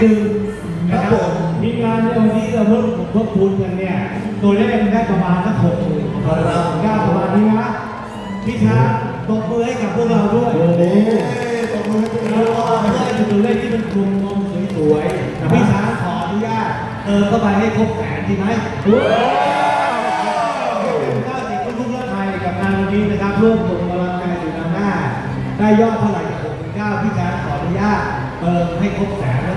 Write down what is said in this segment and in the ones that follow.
คือนะคครัรับบผมมีงานในวันนี้เราเพิ่มผมทบทุนกันเนี่ย ตัวเลขมันได้ประมาณสักหกหมื่นครับเก้าประมาณนี้นะพี่ช้างตบมือให้กับพวกเราด้วยโอ้โหตบมือให้เราด้วยเอาเพื่อเป็นตัวเลขที่มันกลมกลมสวยๆพี่ช้างขออนุญาตเติมเข้าไปให้ครบแสนดีไหมเป็นข้าวสิคุณทุกท่านไทยกับงานวันนี้นะครับร่วมส่งกำลังใจสู่นำหน้า ได้ยอดเท่าไหร่จากผมเก้าพี่ช้างขออนุญาตเติมให้ครบแสนแล้ว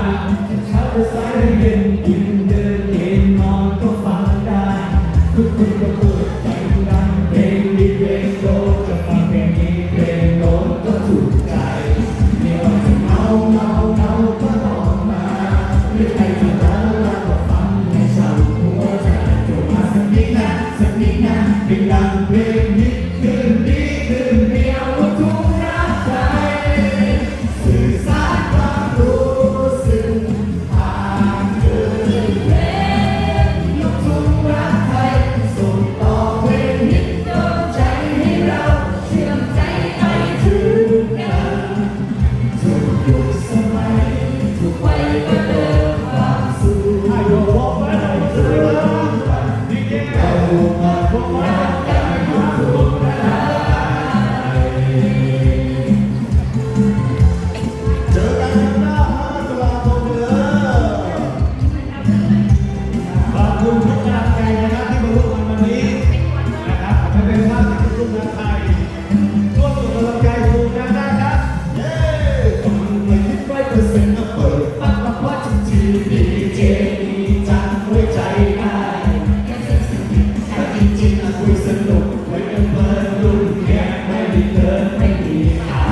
เป็นในน้ คุยสนุกเพลินรุ่นแกไม่ไดเกิไม่มีอา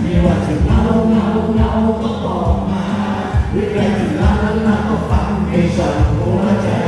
ยม่ว่าจะเมาเมาเมาก็บอกมาหรือใคจะลาลาก็ฟังให้ฉันหัวใจ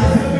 Father.